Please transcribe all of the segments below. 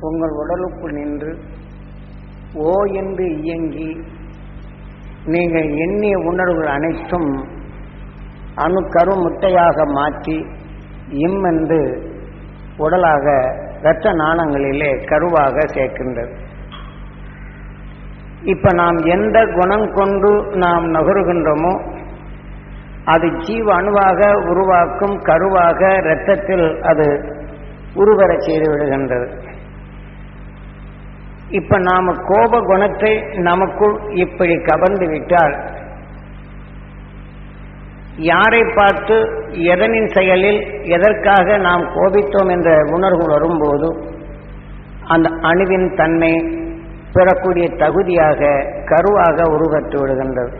உங்கள் உடலுக்குள் நின்று ஓ என்று இயங்கி நீங்கள் எண்ணிய உணர்வுகள் அனைத்தும் அணுக்கரு முட்டையாக மாற்றி இம் என்று உடலாக இரத்த நாணங்களிலே கருவாக சேர்க்கின்றது. இப்ப நாம் எந்த குணம் கொண்டு நாம் நகருகின்றோமோ அது ஜீவ அணுவாக உருவாக்கும் கருவாக இரத்தத்தில் அது உருவரச் செய்து விடுகின்றது. இப்ப நாம கோப குணத்தை நமக்குள் இப்படி கவர்ந்து விட்டால் யாரை பார்த்து எதனின் செயலில் எதற்காக நாம் கோபித்தோம் என்ற உணர்வு வரும்போது அந்த அணுவின் தன்மை பெறக்கூடிய தகுதியாக கருவாக உருவற்று விடுகின்றது.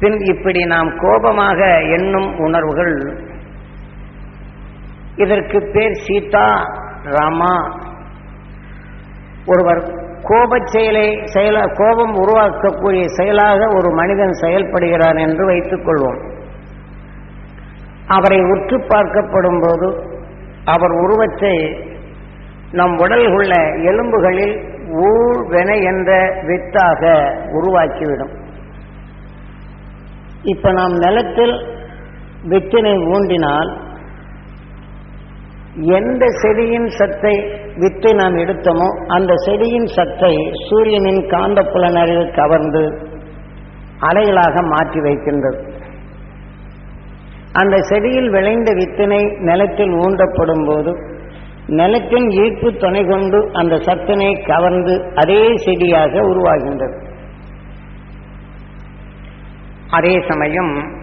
பின் இப்படி நாம் கோபமாக எண்ணும் உணர்வுகள் இதற்கு பேர் சீதா ராமா ஒருவர் கோபச் செயலை செயல கோபம் உருவாக்கக்கூடிய செயலாக ஒரு மனிதன் செயல்படுகிறான் என்று வைத்துக் கொள்வோம். அவரை உற்று பார்க்கப்படும் போது அவர் உருவத்தை நம் உடல் உள்ள எலும்புகளில் ஊழ்வென என்ற வித்தாக உருவாக்கிவிடும். இப்ப நாம் நிலத்தில் வித்தினை ஊண்டினால் எந்த செடியின் சத்தை வித்தை நாம் எடுத்தோமோ அந்த செடியின் சத்தை சூரியனின் காந்த கவர்ந்து அலைகளாக மாற்றி வைக்கின்றது. அந்த செடியில் விளைந்த வித்தினை நிலத்தில் ஊண்டப்படும் போது நிலத்தின் ஈர்ப்பு துணை கொண்டு அந்த சத்தினை கவர்ந்து அதே செடியாக உருவாகின்றது. அதே சமயம்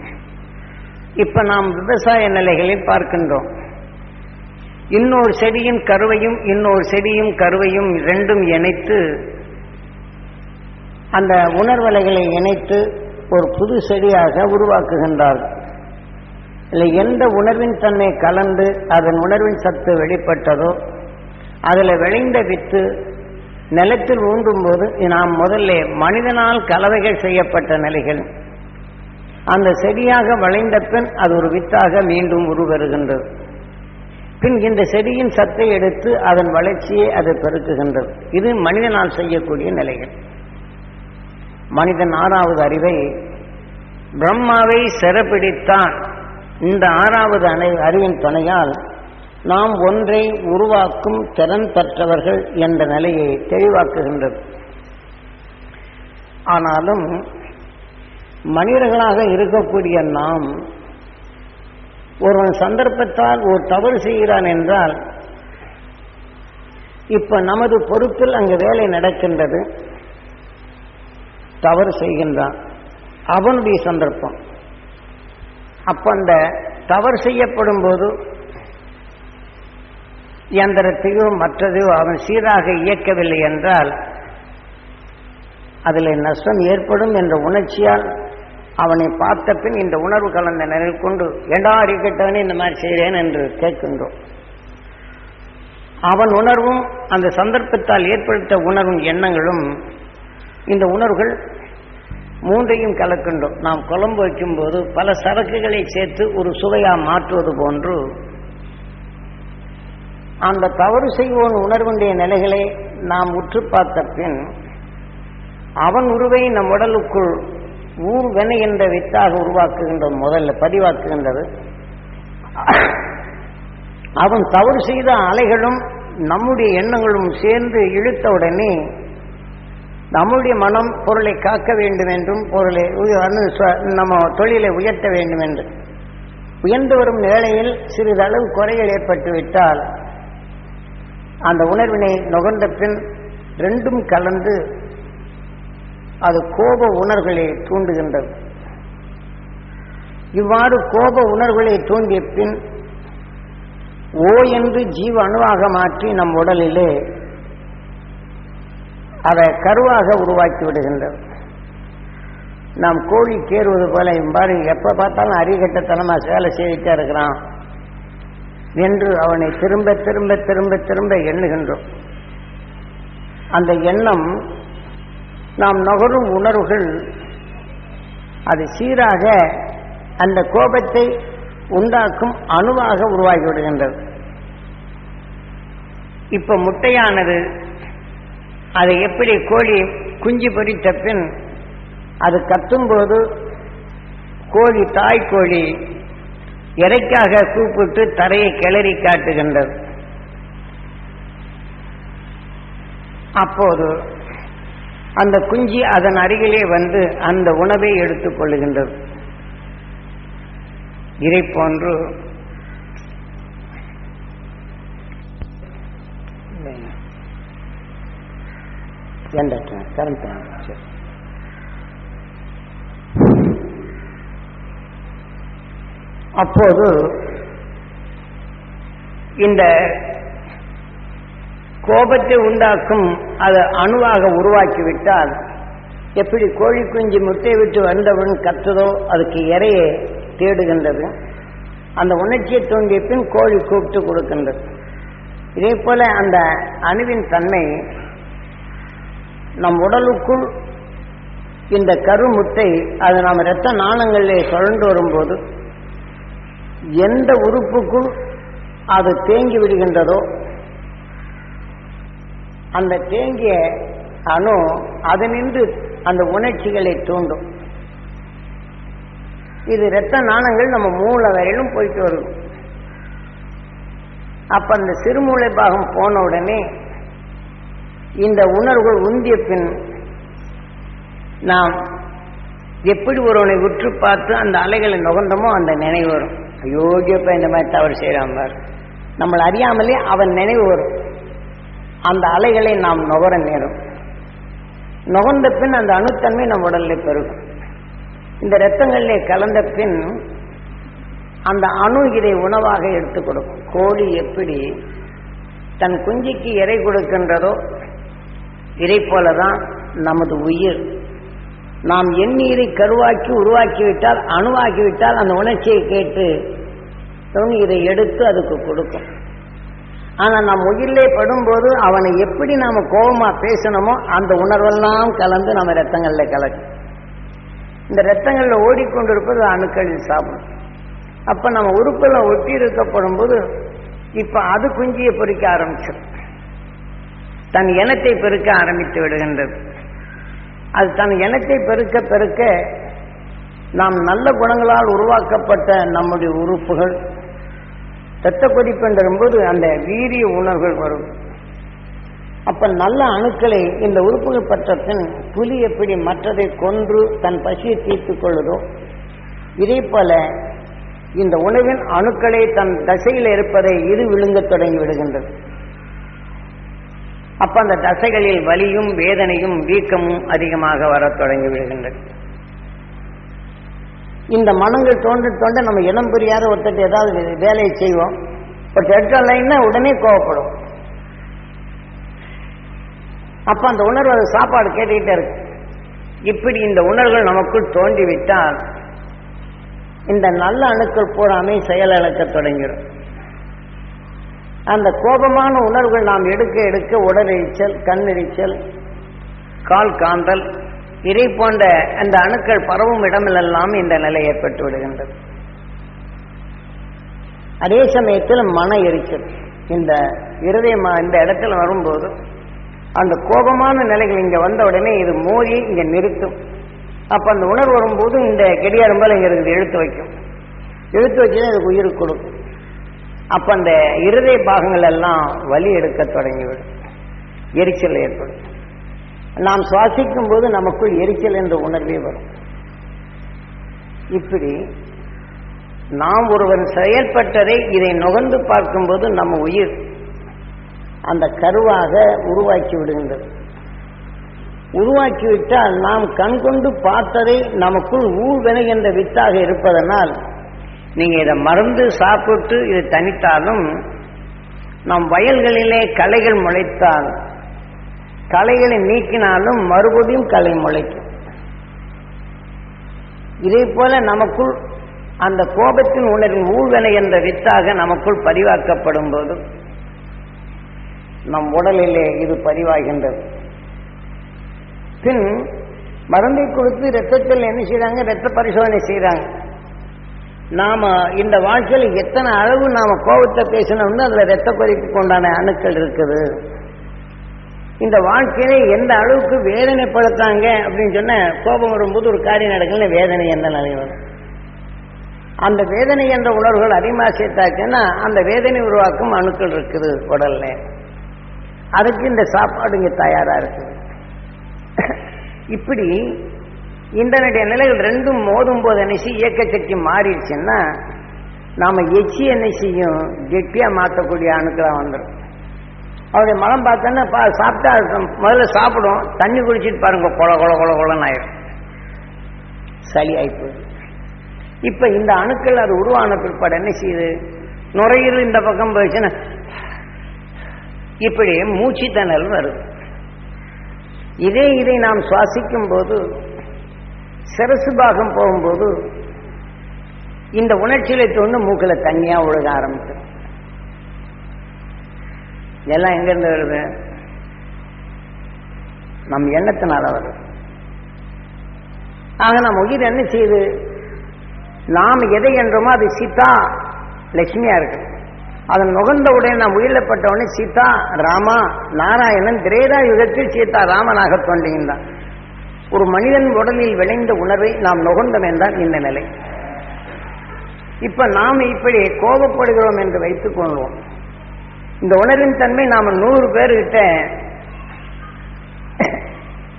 இப்ப நாம் விவசாய நிலைகளில் பார்க்கின்றோம். இன்னொரு செடியின் கருவையும் இன்னொரு செடியும் கருவையும் ரெண்டும் இணைத்து அந்த உணர்வலைகளை இணைத்து ஒரு புது செடியாக உருவாக்குகின்றார்கள் இல்லை எந்த உணர்வின் தன்மை கலந்து அதன் உணர்வின் சத்து வெளிப்பட்டதோ அதில் விளைந்த வித்து நிலத்தில் ஊன்றும் போது நாம் முதல்ல மனிதனால் கலவைகள் செய்யப்பட்ட நிலைகள். அந்த செடியாக வளைந்த பின் அது ஒரு வித்தாக மீண்டும் உருவருகின்றது பின் இந்த செடியின் சத்தை எடுத்து அதன் வளர்ச்சியை அது பெருக்குகின்றது. இது மனிதனால் செய்யக்கூடிய நிலைகள். மனிதன் ஆறாவது அறிவை பிரம்மாவை சிறப்பிடித்தான். இந்த ஆறாவது அணை அறிவின் துணையால் நாம் ஒன்றை உருவாக்கும் திறன் பெற்றவர்கள் என்ற நிலையை தெளிவாக்குகின்றது. ஆனாலும் மனிதர்களாக இருக்கக்கூடிய நாம் ஒருவன் சந்தர்ப்பத்தால் ஒரு தவறு செய்கிறான் என்றால் இப்ப நமது பொறுப்பில் அங்கு வேலை நடக்கின்றது. தவறு செய்கின்றான். அவனுடைய சந்தர்ப்பம். அப்ப அந்த தவறு செய்யப்படும் போது இயந்திரத்தையோ மற்றதையோ அவன் சீராக இயக்கவில்லை என்றால் அதில் நஷ்டம் ஏற்படும் என்ற உணர்ச்சியால் அவனை பார்த்த பின் இந்த உணர்வு கலந்த நிலையில் கொண்டு ஏண்டா அறிக்கட்டவனே இந்த மாதிரி செய்கிறேன் என்று கேட்கின்றோம். அவன் உணர்வும் அந்த சந்தர்ப்பத்தால் ஏற்படுத்த உணர்வும் எண்ணங்களும் இந்த உணர்வுகள் மூன்றையும் கலக்கின்றோம். நாம் குழம்பு வைக்கும்போது பல சரக்குகளை சேர்த்து ஒரு சுவையாக மாற்றுவது போன்று அந்த தவறு செய்வோன் உணர்வுடைய நிலைகளை நாம் உற்று பார்த்த பின் அவன் உருவை நம் உடலுக்குள் ஊர்வென என்ற வித்தாக உருவாக்குகின்ற முதல்ல பதிவாக்குகின்றது. அவன் தவறு செய்த அலைகளும் நம்முடைய எண்ணங்களும் சேர்ந்து இழுத்தவுடனே நம்முடைய மனம் பொருளை காக்க வேண்டும் என்றும் பொருளை நம்ம தொழிலை உயர்த்த வேண்டும் என்று உயர்ந்து வரும் வேளையில் சிறிதளவு குறைகள் ஏற்பட்டுவிட்டால் அந்த உணர்வினை நுகர்ந்த பின் ரெண்டும் கலந்து அது கோப உணர்வுகளை தூண்டுகின்றது. இவ்வாறு கோப உணர்வுகளை தூண்டிய பின் ஓ என்று ஜீவ அணுவாக மாற்றி நம் உடலிலே அதை கருவாக உருவாக்கி விடுகின்றது. நாம் கோழி கேறுவது போல இவ்வாறு எப்ப பார்த்தாலும் அறிகட்டத்தனமா வேலை செய்துட்டே இருக்கிறான் என்று அவனை திரும்ப திரும்ப திரும்ப திரும்ப எண்ணுகின்றோம். அந்த எண்ணம் நாம் நுகரும் உணர்வுகள் அது சீராக அந்த கோபத்தை உண்டாக்கும் அணுவாக உருவாகி விடுகின்றது. இப்ப முட்டையானது அதை எப்படி கோழி குஞ்சு பொறித்த பின் அது கத்தும்போது கோழி தாய் கோழி இறைக்காக கூப்பிட்டு தரையை கிளறி காட்டுகின்றது. அப்போது அந்த குஞ்சு அதன் அருகிலே வந்து அந்த உணவை எடுத்துக் கொள்ளுகின்றது இதை போன்று கரண்ட் சரி அப்போது இந்த கோபத்தை உண்டாக்கும் அது அணுவாக உருவாக்கிவிட்டால் எப்படி கோழி குஞ்சு முட்டை விட்டு வந்தவன் கத்துதோ அதுக்கு இறையை தேடுகின்றது. அந்த உணர்ச்சியை தோன்றிய பின் கோழி கூப்பிட்டு கொடுக்கின்றது. இதே போல அந்த அணுவின் தன்மை நம் உடலுக்குள் இந்த கருமுட்டை அது நாம் இரத்த நாணங்களிலே சுழண்டு வரும்போது எந்த உறுப்புக்குள் அது தேங்கி விடுகின்றதோ அந்த தேங்கிய அணு அதனின்று அந்த உணர்ச்சிகளை தூண்டும். இது இரத்த நாணங்கள் நம்ம மூளை வரையிலும் போயிட்டு வரும் அப்ப அந்த சிறுமூளை பாகம் போன உடனே இந்த உணர்வுகள் உந்திய பின் நாம் எப்படி ஒருவனை உற்று பார்த்து அந்த அலைகளை நுகர்ந்தமோ அந்த நினைவு வரும். யோகியப்ப இந்த மாதிரி தவறு செய்யறான் பார். நம்மளை அறியாமலே அவன் நினைவு வரும். அந்த அலைகளை நாம் நுகர நேரும். நுகர்ந்த பின் அந்த அணுத்தன்மை நம் உடலில் பெருகும். இந்த இரத்தங்களிலே கலந்த பின் அந்த அணு இதை உணவாக எடுத்துக் கொடுக்கும். கோழி எப்படி தன் குஞ்சிக்கு இறை கொடுக்கின்றதோ இதை போலதான் நமது உயிர். நாம் எண்ணீரை கருவாக்கி உருவாக்கிவிட்டால் அணுவாக்கிவிட்டால் அந்த உணர்ச்சியை கேட்டு இதை எடுத்து அதுக்கு கொடுக்கும். ஆனா நாம் உயிரிலே படும்போது அவனை எப்படி நாம கோபமா பேசணுமோ அந்த உணர்வெல்லாம் கலந்து நம்ம ரத்தங்கள்ல கலக்கும். இந்த ரத்தங்கள்ல ஓடிக்கொண்டிருப்பது அணுக்களில் சாப்பிடும் அப்ப நம்ம உறுப்பெல்லாம் ஒட்டி இருக்கப்படும் போது இப்ப அது குஞ்சியை பொறிக்க ஆரம்பிச்சிடும். தன் இனத்தை பெருக்க ஆரம்பித்து விடுகின்றது. அது தன் இனத்தை பெருக்க பெருக்க நாம் நல்ல குணங்களால் உருவாக்கப்பட்ட நம்முடைய உறுப்புகள் இரத்த கொதிப்பென்றும்போது அந்த வீரிய உணர்வுகள் வரும். அப்ப நல்ல அணுக்களை இந்த உறுப்புகள் பற்ற பின் புலி எப்படி மற்றதை கொன்று தன் பசியை தீர்த்துக் கொள்ளுதோ? இதே போல இந்த உணவின் அணுக்களை தன் தசையில் இருப்பதை இது விழுங்க தொடங்கி விடுகின்றது. அப்ப அந்த தசைகளில் வலியும் வேதனையும் வீக்கமும் அதிகமாக வரத் தொடங்கி விடுகின்றது. இந்த மனங்கள் தோன்ற தோண்ட நம்ம இனம் புரியாத ஒருத்தர் ஏதாவது வேலையை செய்வோம். பட் எடுத்தலைன்னா உடனே கோவப்படும். அப்ப அந்த உணர்வு அது சாப்பாடு கேட்டுக்கிட்டே இருக்கு. இப்படி இந்த உணர்வுகள் நமக்குள் தோண்டிவிட்டால் இந்த நல்ல அணுக்கள் பூராமே செயலிழக்க தொடங்கிடும். அந்த கோபமான உணர்வுகள் நாம் எடுக்க எடுக்க உடல் எரிச்சல் கண் எரிச்சல் கால் காந்தல் இதை போன்ற அந்த அணுக்கள் பரவும் இடமெல்லாம் இந்த நிலை ஏற்பட்டு விடுகின்றது. அதே சமயத்தில் மன எரிச்சல். இந்த இருதயமா இந்த இடத்துல வரும்போது அந்த கோபமான நிலைகள் இங்க வந்த உடனே இது மோதி இங்க நிறுத்தும். அப்ப அந்த உணர்வு வரும்போது இந்த கெடியாரம் போல இங்க இருக்குது இழுத்து வைக்கும். இழுத்து வச்சுதான் இதுக்கு உயிர் கொடுக்கும். அப்ப அந்த இருதய பாகங்கள் எல்லாம் வலி எடுக்க தொடங்கிவிடும். எரிச்சல் ஏற்படும். நாம் சுவாசிக்கும் போது நமக்குள் எரிச்சல் என்ற உணர்வே வரும். இப்படி நாம் ஒருவன் செயல்பட்டதை இதை நுகர்ந்து பார்க்கும்போது நம்ம உயிர் அந்த கருவாக உருவாக்கி விடுகின்றது. உருவாக்கிவிட்டால் நாம் கண் கொண்டு பார்த்ததை நமக்குள் ஊழ்வினை என்ற வித்தாக இருப்பதனால் நீங்க இதை மறந்து சாப்பிட்டு இதை தனித்தாலும் நம் வயல்களிலே களைகள் முளைத்தால் களைகளை நீக்கினாலும் மறுபடியும் களை முளைக்கும். இதே போல நமக்குள் அந்த கோபத்தின் உணர்வின் ஊழ்வினை என்ற வித்தாக நமக்குள் பதிவாக்கப்படும் போது நம் உடலிலே இது பதிவாகின்றது. பின் மருந்தை கொடுத்து ரத்தத்தில் என்ன செய்யறாங்க ரத்த பரிசோதனை செய்யறாங்க நாம இந்த வாழ்க்கையில் எத்தனை அளவு நாம கோபத்தை பேசணும்னு அதுல ரத்த கொதிப்புக்கு உண்டான அணுக்கள் இருக்குது. இந்த வாழ்க்கையில எந்த அளவுக்கு வேதனைப்படுத்தாங்க அப்படின்னு சொன்ன கோபம் வரும்போது ஒரு காரியம் நடக்கல வேதனை எந்த நிலை வரும். அந்த வேதனை என்ற உணர்வுகள் அதிகமாக சேர்த்தாச்சுன்னா அந்த வேதனை உருவாக்கும் அணுக்கள் இருக்குது உடல்ல. அதுக்கு இந்த சாப்பாடு இங்கே தயாராக இருக்குது இப்படி இன்டர்நெட் நிலைகள் ரெண்டும் மோதும் போது என்ன செய்யும்? இயக்க சக்தி மாறிடுச்சுன்னா நாம எச்சி என்ன செய்யும்? கெட்டியா மாற்றக்கூடிய அணுக்களாக வந்துடும் அவருடைய மலம் பார்த்தோன்னா பா சாப்பிட்டா அது முதல்ல சாப்பிடும். தண்ணி குடிச்சிட்டு பாருங்க கொல கொல கொல கொலன்னு ஆயிடும். சளி ஆயிப்போகுது இப்ப இந்த அணுக்கள் அது உருவான பிற்பாடு என்ன செய்யுது? நுரையீரல் இந்த பக்கம் போயிடுச்சுன்னா இப்படி மூச்சு வருது. இதே இதை நாம் சுவாசிக்கும் போது சிரசு பாகம் போகும்போது இந்த உணர்ச்சியில தோண்டு மூக்கில் தண்ணியா ஒழுக ஆரம்பிச்சு எல்லாம் எங்கேருந்து வருது? நம் எண்ணத்தினால வருது. ஆக நம்ம உயிர் என்ன செய்யுது? நாம் எதை என்றோமோ அது சீதா லட்சுமியா இருக்கு. அதன் நுகர்ந்த நாம் உயிரிழப்பட்டவனே சீதா ராமா நாராயணன் திரேதா யுகத்தில் சீதா ராமனாக தோன்றுகின்றான். ஒரு மனிதன் உடலில் விளைந்த உணர்வை நாம் நுகர்ந்தோம் என்றால் இந்த நிலை. இப்ப நாம் இப்படி கோபப்படுகிறோம் என்று வைத்துக் கொள்வோம். இந்த உணர்வின் தன்மை நாம நூறு பேர்கிட்ட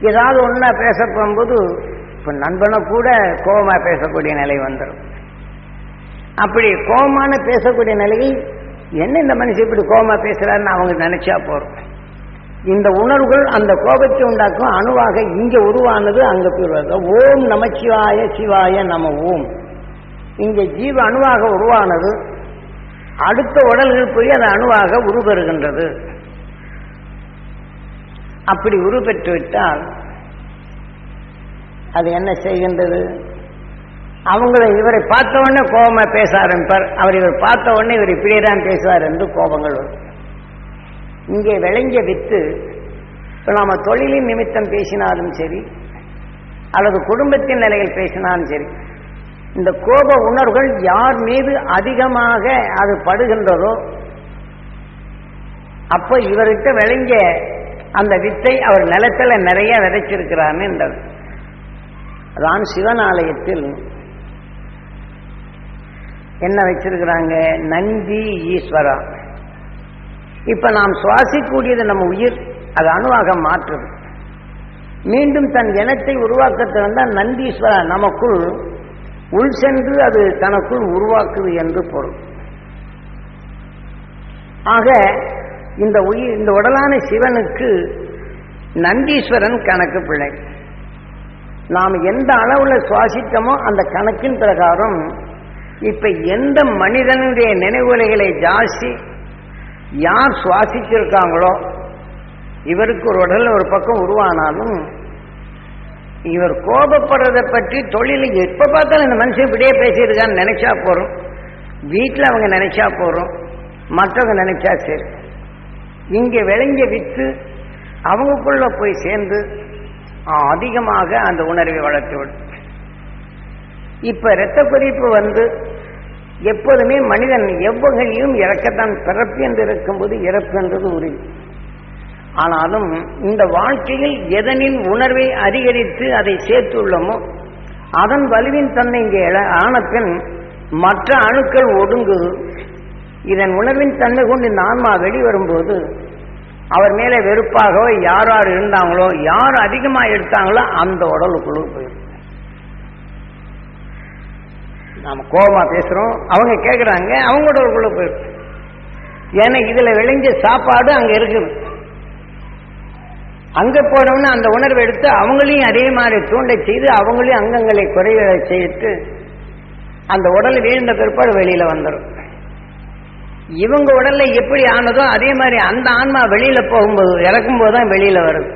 ஏதாவது ஒன்னா பேச போகும்போது இப்ப நண்பனை கூட கோபமா பேசக்கூடிய நிலை வந்துடும் அப்படி கோபமான பேசக்கூடிய நிலையில் என்ன இந்த மனுஷன் இப்படி கோபமா பேசுறாருன்னு அவங்க நினைச்சா போறோம். இந்த உணர்வுகள் அந்த கோபத்தை உண்டாக்கும். அணுவாக இங்க உருவானது அங்க போயிருவாங்க ஓம் நமச்சிவாய சிவாய நம ஓம். இங்க ஜீவ அணுவாக உருவானது அடுத்த உடல்கள் போய் அது அணுவாக உருபெறுகின்றது அப்படி உருபெற்றுவிட்டால் அது என்ன செய்கின்றது? அவங்களை இவரை பார்த்த உடனே கோபமா பேச ஆரம்பிப்பார். அவர் இவர் பார்த்த உடனே இவர் இப்படியேதான் பேசுவார் என்று கோபங்கள் வரும். இங்கே விளைஞ்ச வித்து இப்போ நாம தொழிலின் நிமித்தம் பேசினாலும் சரி அல்லது குடும்பத்தின் நிலையில் பேசினாலும் சரி இந்த கோப உணர்வுகள் யார் மீது அதிகமாக அது படுகின்றதோ அப்போ இவர்கிட்ட விளைஞ்ச அந்த வித்தை அவர் நிலத்துல நிறைய விதைச்சிருக்கிறான்னு என்றது அதான் சிவன் ஆலயத்தில் என்ன வச்சிருக்கிறாங்க? நந்தி ஈஸ்வரா. இப்ப நாம் சுவாசிக்கூடியது நம்ம உயிர் அது அணுவாக மாற்றுது மீண்டும் தன் இனத்தை உருவாக்க திறந்தால் நந்தீஸ்வரா நமக்குள் உள் சென்று அது தனக்குள் உருவாக்குது என்று பொருள். ஆக இந்த உயிர் இந்த உடலான சிவனுக்கு நந்தீஸ்வரன் கணக்கு பிள்ளை நாம் எந்த அளவுல சுவாசித்தமோ அந்த கணக்கின் பிரகாரம் இப்ப எந்த மனிதனுடைய நினைவுலைகளை ஜாஸ்தி யார் சுவாசிச்சிருக்காங்களோ இவருக்கு ஒரு உடல் ஒரு பக்கம் உருவானாலும் இவர் கோபப்படுறதை பற்றி தொழில் எப்ப பார்த்தாலும் இந்த மனுஷன் இப்படியே பேசியிருக்கான்னு நினைச்சா போறோம். வீட்டில் அவங்க நினைச்சா போறோம். மற்றவங்க நினைச்சா சரி. இங்க விளைஞ்ச வித்து அவங்களுக்குள்ள போய் சேர்ந்து அதிகமாக அந்த உணர்வை வளர்த்து விடும் இப்ப இரத்த குறிப்பு வந்து எப்போதுமே மனிதன் எவ்வகையும் இறக்கத்தான் பிறப்பு என்று இருக்கும்போது இறப்பு என்றது உறுதி ஆனாலும் இந்த வாழ்க்கையில் எதனின் உணர்வை அதிகரித்து அதை சேர்த்துள்ளோமோ அதன் வலுவின் தன்மை இங்கே ஆனப்பின் மற்ற அணுக்கள் ஒடுங்குது இதன் உணர்வின் தன்மை கொண்டு இந்த ஆன்மா வெளிவரும்போது அவர் மேலே வெறுப்பாகவோ யார் யார் இருந்தாங்களோ யார் அதிகமாக எடுத்தாங்களோ அந்த உடலுக்குள்ள போயிடும். நாம கோபமா பேசுறோம். அவங்க கேட்குறாங்க அவங்க உடலுக்குள்ள போயிடும். ஏன்னா இதுல விளைஞ்ச சாப்பாடு அங்க இருக்குது. அங்க போனோம்னா அந்த உணர்வை எடுத்து அவங்களையும் அதே மாதிரி தூண்டை செய்து அவங்களையும் அங்கங்களை குறைகளை செய்து அந்த உடல் வீழ்ந்த பிற்பாடு வெளியில வந்துடும் இவங்க உடல்ல எப்படி ஆனதோ அதே மாதிரி அந்த ஆன்மா வெளியில போகும்போது இறக்கும் போது தான் வெளியில வருது.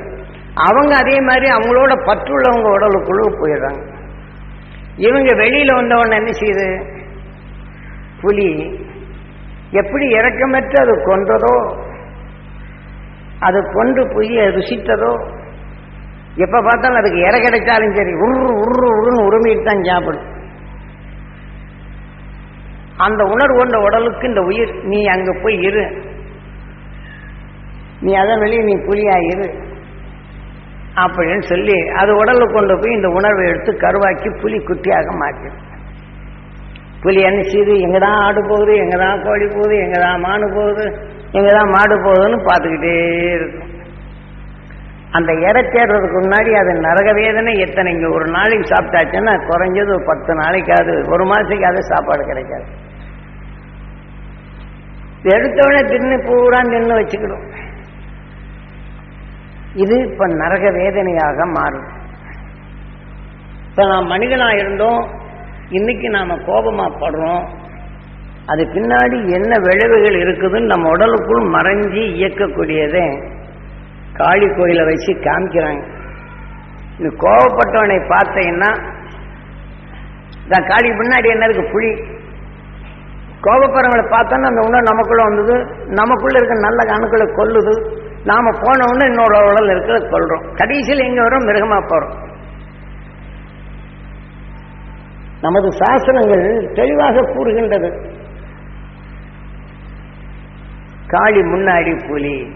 அவங்க அதே மாதிரி அவங்களோட பற்றுள்ளவங்க உடலுக்குள்ள போயிடுறாங்க. இவங்க வெளியில வந்தவொடனே என்ன செய்யுது? புலி. எப்படி இறக்கமற்று அது கொன்றதோ அது கொண்டு போய் ருசித்ததோ? எப்ப பார்த்தாலும் அதுக்கு இற கிடைச்சாலும் சரி உரு உரு உருன்னு உரிமையிட்டு தான் சாப்பிடும். அந்த உணர்வு கொண்ட உடலுக்கு இந்த உயிர் நீ அங்க போய் இரு. நீ அதன் வெளியே நீ புலியாயிரு இரு. அப்படின்னு சொல்லி அது உடல்ல கொண்டு போய் இந்த உணர்வை எடுத்து கருவாக்கி புலி குட்டியாக மாற்றிடும். புலி என்ன செய்யுது எங்கதான் ஆடு போகுது எங்கதான் கோழி போகுது எங்கதான் மாடு போகுது? எங்கதான் மாடு போகுதுன்னு பார்த்துக்கிட்டே இருக்கும். அந்த இறை தேடுறதுக்கு முன்னாடி அது நரக வேதனை எத்தனை? இங்க ஒரு நாளைக்கு சாப்பிட்டாச்சுன்னா குறைஞ்சது ஒரு பத்து நாளைக்காவது ஒரு மாசத்துக்காவது சாப்பாடு கிடைக்காது. எடுத்தவொடனே தின்னு பூரா நின்று வச்சுக்கணும். இது இப்ப நரக வேதனையாக மாறும். இப்ப நாம் மனிதனா இருந்தோம் இன்னைக்கு நாம கோபமா படுறோம் அது பின்னாடி என்ன விளைவுகள் இருக்குதுன்னு நம்ம உடலுக்குள் மறைஞ்சி இயக்கக்கூடியதே. காளி கோயிலை வச்சு காமிக்கிறாங்க. நீ கோபப்பட்டவனை பார்த்தீங்கன்னா தான் காளி பின்னாடி என்ன இருக்கு? புலி. கோபப்படுறவங்களை பார்த்தோன்னா அந்த உணவு நமக்குள்ள வந்தது. நமக்குள்ள இருக்க நல்ல அணுக்களை கொல்லுது. நாம போன உடனே இன்னொரு உடல் இருக்கிறத கொள்றோம் கடைசியில் எங்க வரும் மிருகமா போறோம். நமது சாசனங்கள் தெளிவாக கூறுகின்றது. காளி முன்னாடி புலி.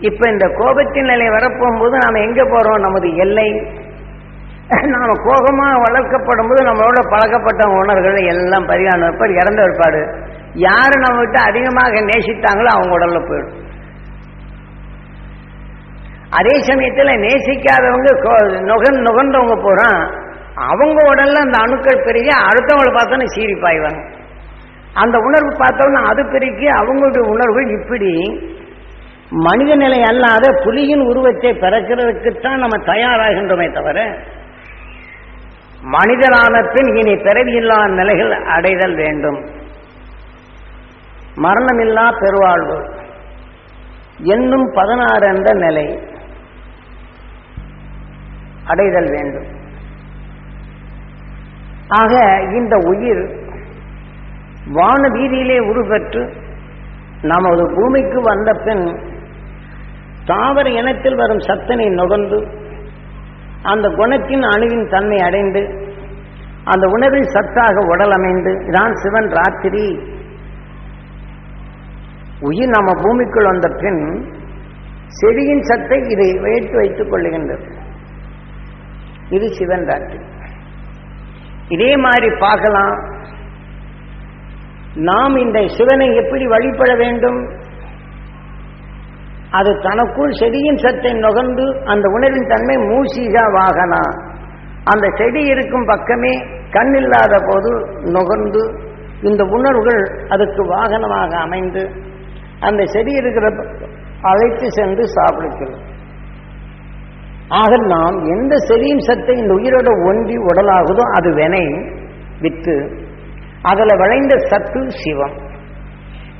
இப்ப இந்த கோபத்தின் நிலை வரப்போகும்போது நாம எங்க போறோம்? நமது எல்லை. நாம கோபமா வளர்க்கப்படும் போது நம்மளோட பழக்கப்பட்ட உணர்வுகள் எல்லாம் பரிகான வைப்பார் இறந்த வைப்பாடு யாரு நம்ம விட்டு அதிகமாக நேசித்தாங்களோ அவங்க உடல்ல போயிடும். அதே சமயத்துல நேசிக்காதவங்க கோ- நுகன் நுகர்ந்தவங்க போறான். அவங்க உடல்ல அந்த அணுக்கள் பெருகி அடுத்தவங்களை பார்த்தோன்னு சீரி பாய்வாங்க. அந்த உணர்வு பார்த்தோன்னா அது பெருகி அவங்களுடைய உணர்வு இப்படி. மனித நிலை அல்லாத புலியின் உருவத்தை பிறக்கிறதுக்குத்தான் நம்ம தயாராகின்றோமே தவிர மனிதரான பின் இனி பிறவியில்லா நிலைகள் அடைதல் வேண்டும். மரணமில்லா பெருவாழ்வு என்னும் பதினாறு என்ற நிலை அடைதல் வேண்டும். ஆக இந்த உயிர் வான வீதியிலே உருப்பெற்று நமது பூமிக்கு வந்த பின் தாவர இனத்தில் வரும் சத்தனை நுகர்ந்து அந்த குணத்தின் அணுவின் தன்மை அடைந்து அந்த உணவில் சத்தாக உடல் அமைந்து இதான் சிவன் ராத்திரி. உயிர் நம்ம பூமிக்குள் வந்த பின் செடியின் சத்தை இதை வைத்து வைத்துக் கொள்ளுகின்றது. இது சிவன் ராத்திரி. இதே மாதிரி பார்க்கலாம். நாம் இந்த சிவனை எப்படி வழிபட வேண்டும்? அது தனக்குள் செடியின் சத்தை நுகர்ந்து அந்த உணர்வின் தன்மை மூசிகா வாகனா. அந்த செடி இருக்கும் பக்கமே கண் இல்லாத போது நுகர்ந்து இந்த உணர்வுகள் அதுக்கு வாகனமாக அமைந்து அந்த செடி இருக்கிற அழைத்து சென்று சாப்பிடுகிறது. ஆக நாம் எந்த செடியின் சத்தை இந்த உயிரோட ஒன்றி உடலாகுதோ அது வினை வித்து அதுல விளைந்த சத்து சிவம்.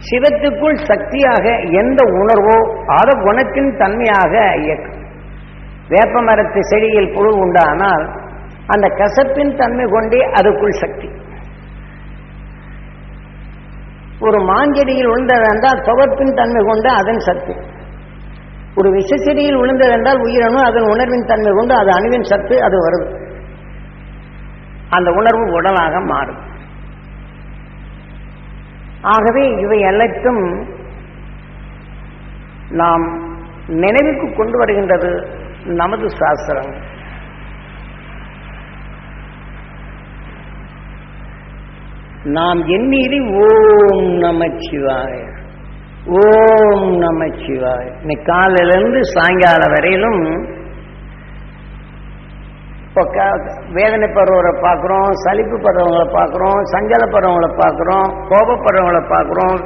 சிவத்துக்குள் சக்தியாக எந்த உணர்வோ அத குணத்தின் தன்மையாக இயக்கும். வேப்ப மரத்து செடியில் புழு உண்டானால் அந்த கசப்பின் தன்மை கொண்டே அதுக்குள் சக்தி. ஒரு மாஞ்செடியில் விழுந்ததென்றால் துவப்பின் தன்மை கொண்டு அதன் சத்து. ஒரு விஷச்செடியில் விழுந்ததென்றால் உயிரணு அதன் உணர்வின் தன்மை கொண்டு அது அணுவின் சத்து அது வருது. அந்த உணர்வு உடலாக மாறும். ஆகவே இவை அனைத்தும் நாம் நினைவுக்கு கொண்டு வருகின்றது நமது சாஸ்திரம். நாம் எண்ணீரி ஓம் நமச்சிவாய ஓம் நமச்சிவாய். இன்னைக்கு காலையிலிருந்து சாயங்காலம் வரையிலும் இப்போ க- வேதனைப்படுறவரை பார்க்குறோம் சலிப்புப்படுறவங்களை பார்க்குறோம் சஞ்சலப்படுறவங்களை பார்க்குறோம் கோபப்படுறவங்களை பார்க்குறோம்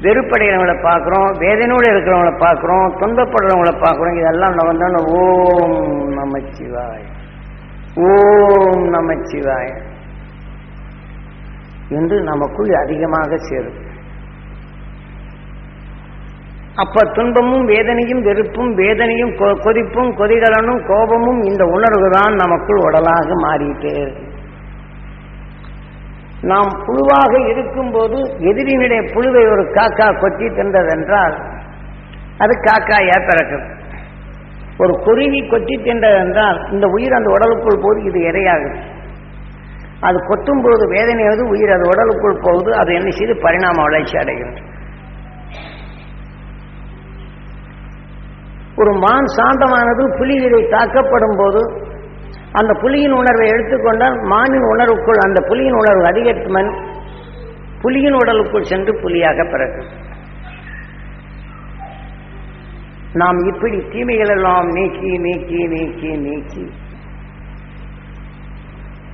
வெறுப்படைகிறவங்களை பார்க்குறோம் வேதனையோடு இருக்கிறவங்கள பார்க்குறோம் துன்பப்படுறவங்கள பார்க்குறோம். இதெல்லாம் நம்ம வந்தோன்னு ஓம் நமச்சிவாய் ஓம் நமச்சிவாய் என்று நமக்குள் அதிகமாக சேரும். அப்ப துன்பமும் வேதனையும் வெறுப்பும் வேதனையும் கொ- கொதிப்பும் கொதிகலனும் கோபமும் இந்த உணர்வு தான் நமக்குள் உடலாக மாறிட்டே இருக்கு. நாம் புழுவாக இருக்கும்போது எதிரினுடைய புழுவை ஒரு காக்கா கொத்தி தின்றதென்றால் அது காக்காயா பிறக்கும். ஒரு குருவி கொத்தி தின்றதென்றால் இந்த உயிர் அந்த உடலுக்குள் போது இது இரையாகுது. அது கொத்தும் போது வேதனையாவது உயிர் அது உடலுக்குள் போகுது அது என்ன செய்து பரிணாம வளர்ச்சி அடைகிறது. ஒரு மான் சாந்தமானது புலிகளை தாக்கப்படும் போது அந்த புலியின் உணர்வை எடுத்துக்கொண்டால் மானின் உணர்வுக்குள் அந்த புலியின் உணர்வு அதிகரித்துமன் புலியின் உடலுக்குள் சென்று புலியாக பிறக்கும். நாம் இப்படி தீமைகள் எல்லாம் நீக்கி நீக்கி நீக்கி நீக்கி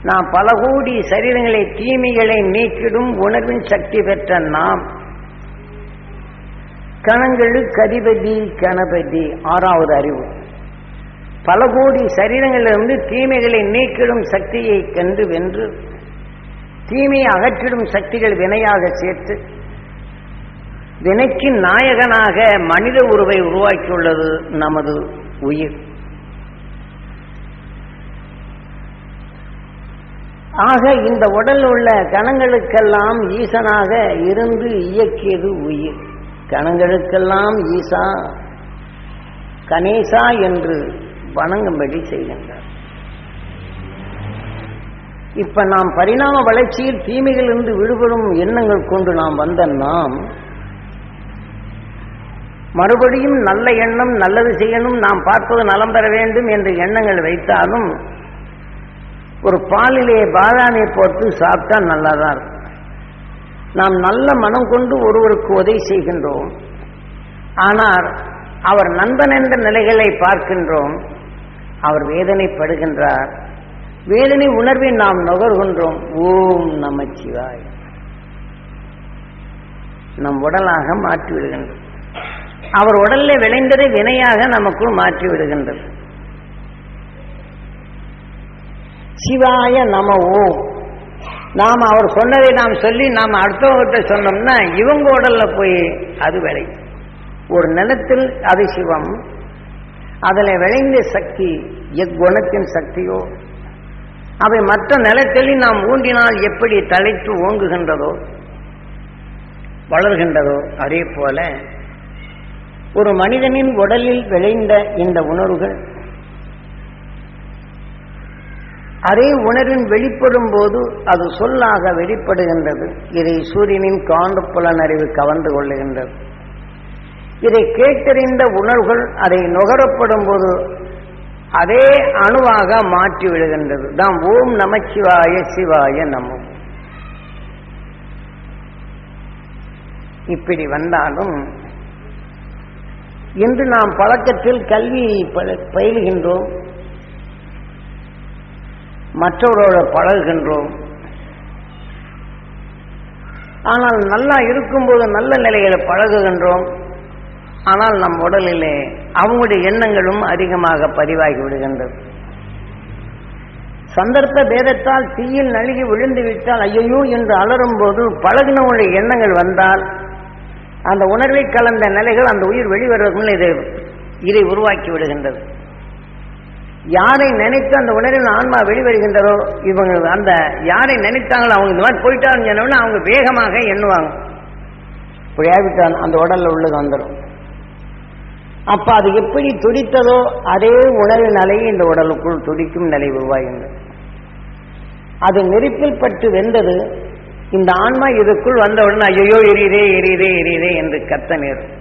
நாம் பல கோடி சரீரங்களை தீமைகளை நீக்கிடும் உணர்வின் சக்தி பெற்ற நாம் கணங்களு கதிபதி கணபதி. ஆறாவது அறிவு. பல கோடி சரீரங்களிலிருந்து தீமைகளை நீக்கிடும் சக்தியை கண்டு வென்று தீமையை அகற்றிடும் சக்திகள் வினையாக சேர்த்து வினைக்கு நாயகனாக மனித உருவை உருவாக்கியுள்ளது நமது உயிர். ஆக இந்த உடல் உள்ள கணங்களுக்கெல்லாம் ஈசனாக இருந்து இயக்கியது உயிர். கணங்களுக்கெல்லாம் ஈசா கணேசா என்று வணங்கும்படி செய்கின்றார். இப்ப நாம் பரிணாம வளர்ச்சியில் தீமைகளிலிருந்து விடுபடும் எண்ணங்கள் கொண்டு நாம் வந்த நாம் மறுபடியும் நல்ல எண்ணம் நல்லது செய்யணும் நாம் பார்ப்பது நலம் பெற வேண்டும் என்ற எண்ணங்கள் வைத்தாலும் ஒரு பாலிலே பாதாமியை போட்டு சாப்பிட்டா நல்லாதான் இருக்கும். நாம் நல்ல மனம் கொண்டு ஒருவருக்கு உதவி செய்கின்றோம். ஆனால் அவர் நண்பன் என்ற நிலைகளை பார்க்கின்றோம். அவர் வேதனைப்படுகின்றார். வேதனை உணர்வை நாம் நுகர்கின்றோம். ஓம் நமச்சிவாய். நம் உடலாக மாற்றிவிடுகின்றோம் அவர் உடலில் விளைந்ததை வினையாக நமக்குள் மாற்றி விடுகின்றது சிவாய நம ஓம் நாம் அவர் சொன்னதை நாம் சொல்லி நாம் அடுத்தவங்கிட்ட சொன்னோம்னா இவங்க உடல்ல போய் அது விளை. ஒரு நிலத்தில் அது சிவம். அதில் விளைந்த சக்தி எக்குணத்தின் சக்தியோ. அவை மற்ற நிலத்தில் நாம் ஊண்டினால் எப்படி தலைத்து ஓங்குகின்றதோ வளர்கின்றதோ அதே போல ஒரு மனிதனின் உடலில் விளைந்த இந்த உணர்வுகள் அதே உணர்வின் வெளிப்படும் போது அது சொல்லாக வெளிப்படுகின்றது. இதை சூரியனின் காண்டு புலனறிவு கவர்ந்து கொள்ளுகின்றது. இதை கேட்டறிந்த உணர்வுகள் அதை நுகரப்படும் போது அதே அணுவாக மாற்றி விடுகின்றது. தான் ஓம் நமச்சிவாய சிவாய நமம் இப்படி வந்தாலும் இன்று நாம் பழக்கத்தில் கல்வி பயிலுகின்றோம். மற்றவரோட பழகுகின்றோம். ஆனால் நல்லா இருக்கும்போது நல்ல நிலைகளை பழகுகின்றோம். ஆனால் நம் உடலிலே அவங்களுடைய எண்ணங்களும் அதிகமாக பதிவாகி விடுகின்றது. சந்தர்ப்ப பேதத்தால் தீயில் நழுகி விழுந்து விட்டால் ஐயோ என்று அலறும் போது எண்ணங்கள் வந்தால் அந்த உணர்வை கலந்த நிலைகள் அந்த உயிர் வெளிவருவதற்கு இதை இதை உருவாக்கி விடுகின்றது. யாரை நினைத்து அந்த உணர்வில் ஆன்மா வெளிவருகின்றதோ இவங்க அந்த யாரை நினைத்தாங்களோ அவங்க இந்த மாதிரி போயிட்டாங்கன்னு சொன்னோம்னா அவங்க வேகமாக எண்ணுவாங்க. இப்படியாவிட்டான் அந்த உடல்ல உள்ளது வந்துடும். அப்ப அது எப்படி துடித்ததோ அதே உணர்வு நிலையை இந்த உடலுக்குள் துடிக்கும் நிலை உருவாகின்றது. அது நெருப்பில் பட்டு வெந்தது இந்த ஆன்மா இதுக்குள் வந்தவுடன் ஐயோ எரியுதே எரியுதே எரியுதே என்று கத்த நேரும்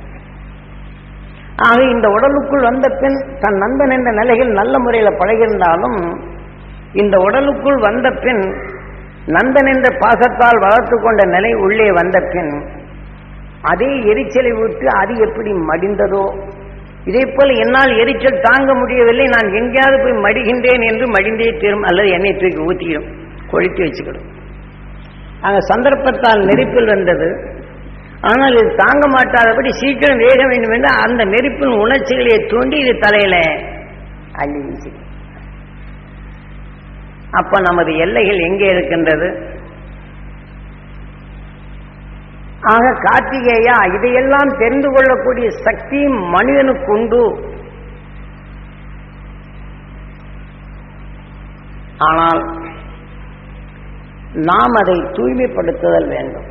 ஆக இந்த உடலுக்குள் வந்த பின் தன் நண்பன் என்ற நிலையில் நல்ல முறையில் பழகியிருந்தாலும் இந்த உடலுக்குள் வந்த பின் நந்தன் என்ற பாசத்தால் வளர்த்து கொண்ட நிலை உள்ளே வந்த பின் அதே எரிச்சலை விட்டு அது எப்படி மடிந்ததோ இதே போல என்னால் எரிச்சல் தாங்க முடியவில்லை நான் எங்கேயாவது போய் மடிகின்றேன் என்று மடிந்தே தீரும் அல்லது எண்ணெய் தூக்கி ஊற்றிடும் கொளுத்தி வச்சுக்கிடும். அங்க சந்தர்ப்பத்தால் நெருப்பில் வந்தது ஆனால் இது தாங்க மாட்டாதபடி சீக்கிரம் வேக வேண்டும் என்று அந்த நெருப்பின் உணர்ச்சிகளை தூண்டி இது தலையில அள்ளி வீசி அப்ப நமது எல்லைகள் எங்கே இருக்கின்றது? ஆக கார்த்திகேயா இதையெல்லாம் தெரிந்து கொள்ளக்கூடிய சக்தி மனிதனுக்கு உண்டு. ஆனால் நாம் அதை தூய்மைப்படுத்துதல் வேண்டும்.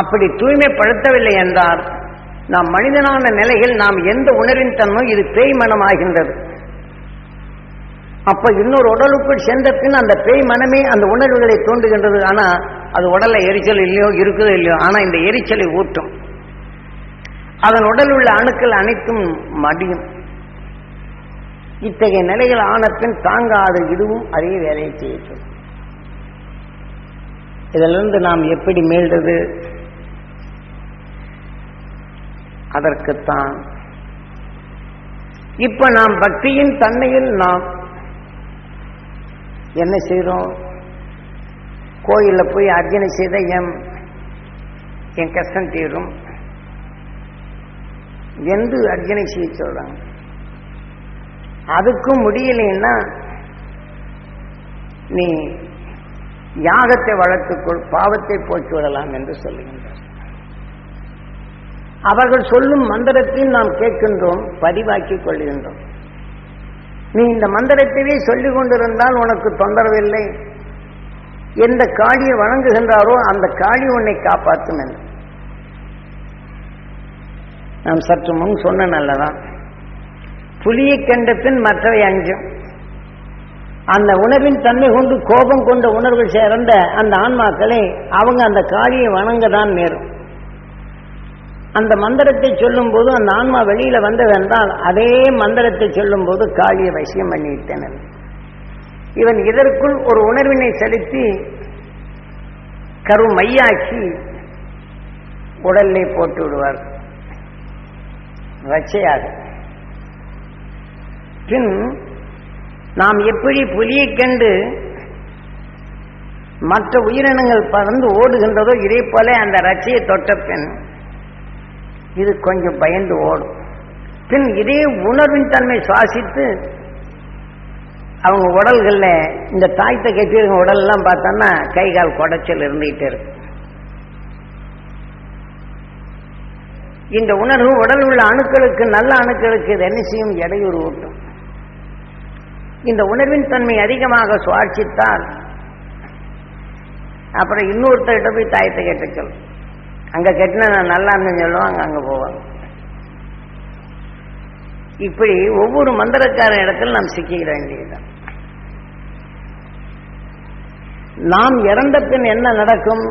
அப்படி தூய்மைப்படுத்தவில்லை என்றால் நாம் மனிதனான நிலையில் நாம் எந்த உணர்வின் தன்மை இது பேய் மனம் ஆகின்றது அப்ப இன்னொரு உடலுக்குள் சென்ற பின் அந்த பேய் மனமே அந்த உணர்வுகளை தூண்டுகின்றது. ஆனா அது உடல்ல எரிச்சல் இல்லையோ இருக்குதோ இல்லையோ ஆனா இந்த எரிச்சலை ஊட்டும். அதன் உடல் உள்ள அணுக்கள் அனைத்தும் மடியும். இத்தகைய நிலைகள் ஆன பின் தாங்காத இதுவும் அதே வேலையை செய்யும் இதிலிருந்து நாம் எப்படி மீள்றது? அதற்குத்தான். இப்ப நாம் பக்தியின் தன்மையில் நாம் என்ன செய்கிறோம் கோயிலில் போய் அர்ச்சனை செய்த என் என் கஷ்டம் தீரும். என்று அர்ச்சனை செய்ய சொல்றாங்க? அதுக்கும் முடியலைன்னா நீ யாகத்தை வளர்த்துக்கொள் பாவத்தை போக்கி விடலாம் என்று சொல்லுகின்றார். அவர்கள் சொல்லும் மந்திரத்தையும் நாம் கேட்கின்றோம் பதிவாக்கிக் கொள்கின்றோம். நீ இந்த மந்திரத்தையே சொல்லிக் கொண்டிருந்தால் உனக்கு தொந்தரவில்லை. எந்த காளியை வணங்குகின்றாரோ அந்த காளி உன்னை காப்பாற்றும் என்று. நாம் சற்று முன் சொன்ன நல்லதான். புலியை கண்ட பின் மற்றவை அஞ்சும். அந்த உணர்வின் தன்மை கொண்டு கோபம் கொண்ட உணர்வு சேர்ந்த அந்த ஆன்மாக்களை அவங்க அந்த காளியை வணங்க தான் நேரும். அந்த மந்திரத்தை சொல்லும் போது அந்த ஆன்மா வெளியில வந்ததென்றால் அதே மந்திரத்தை சொல்லும் போது காளியை வசியம் பண்ணிவிட்டேன். இவன் இதற்குள் ஒரு உணர்வினை செலுத்தி கரு மையாக்கி உடல்லே போட்டு விடுவார். ரச்சையாக பின் நாம் எப்படி புலியை கண்டு மற்ற உயிரினங்கள் பறந்து ஓடுகின்றதோ இதே போல அந்த ரச்சையை தொட்ட பின் இது கொஞ்சம் பயந்து ஓடும். பின் இதே உணர்வின் தன்மை சுவாசித்து அவங்க உடல்களில் இந்த தாய்த்தை கட்டியிருக்க உடல்லாம் பார்த்தோன்னா கை கால் குடைச்சல் இருந்துகிட்டே இருக்கு இந்த உணர்வு உடல் உள்ள அணுக்களுக்கு நல்ல அணுக்களுக்கு இது என்ன செய்யும்? இடையூறு ஊட்டும். இந்த உணர்வின் தன்மை அதிகமாக சுவாசித்தால் அப்புறம் இன்னொருத்தர்கிட்ட போய் தாயத்தை கேட்ட சொல் அங்க கட்டின நான் நல்லா இருந்தேன்னு சொல்லுவாங்க அங்க போவாங்க. இப்படி ஒவ்வொரு மந்திரக்காரன் இடத்துல நாம் சிக்கிக்கிற வேண்டியதுதான். நாம் இறந்த பின் என்ன நடக்கும்?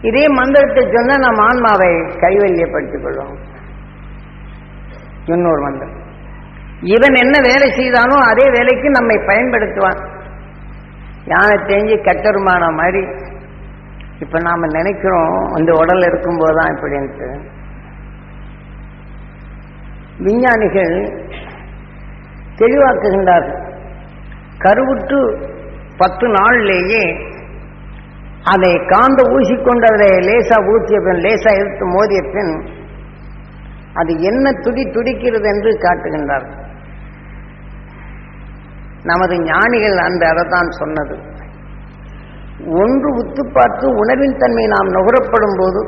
இதே மந்திரத்தை சொன்னால் நாம் ஆன்மாவை கைவல்யப்படுத்திக் கொள்வோம். இன்னொரு மந்திரம். இவன் என்ன வேலை செய்தானோ அதே வேலைக்கு நம்மை பயன்படுத்துவான். யானை தேஞ்சி கட்டருமான மாதிரி. இப்ப நாம நினைக்கிறோம் இந்த உடல் இருக்கும்போது தான் இப்படின்ட்டு. விஞ்ஞானிகள் தெளிவாக்குகின்றார்கள். கருவுற்று பத்து நாள்லேயே அதை காந்த ஊசிக்கொண்டு அதை லேசா ஊற்றிய பின் லேசா எடுத்து மோதிய பின் அது என்ன துடி துடிக்கிறது என்று காட்டுகின்றார் நமது ஞானிகள் அந்த தான் சொன்னது. ஒன்று உத்து பார்த்து உணர்வின் தன்மை நாம் நுகரப்படும் போது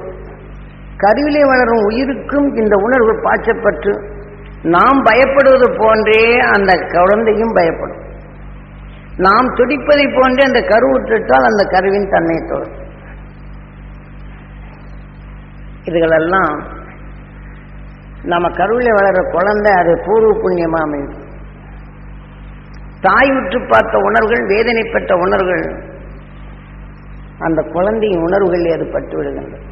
கருவிலே வளரும் உயிருக்கும் இந்த உணர்வு பாய்ச்சப்பட்டு நாம் பயப்படுவது போன்றே அந்த குழந்தையும் பயப்படும். நாம் துடிப்பதை போன்றே அந்த கருவுற்றிட்டால் அந்த கருவின் தன்மை தோறும் இதுகளெல்லாம் நம்ம கருவிலே வளர குழந்தை அது பூர்வ புண்ணியமா அமையும். தாய் உற்று பார்த்த உணர்வுகள் வேதனைப்பட்ட உணர்வுகள் அந்த குழந்தையின் உணர்வுகள் ஏற்பட்டு பட்டு விடுகின்றது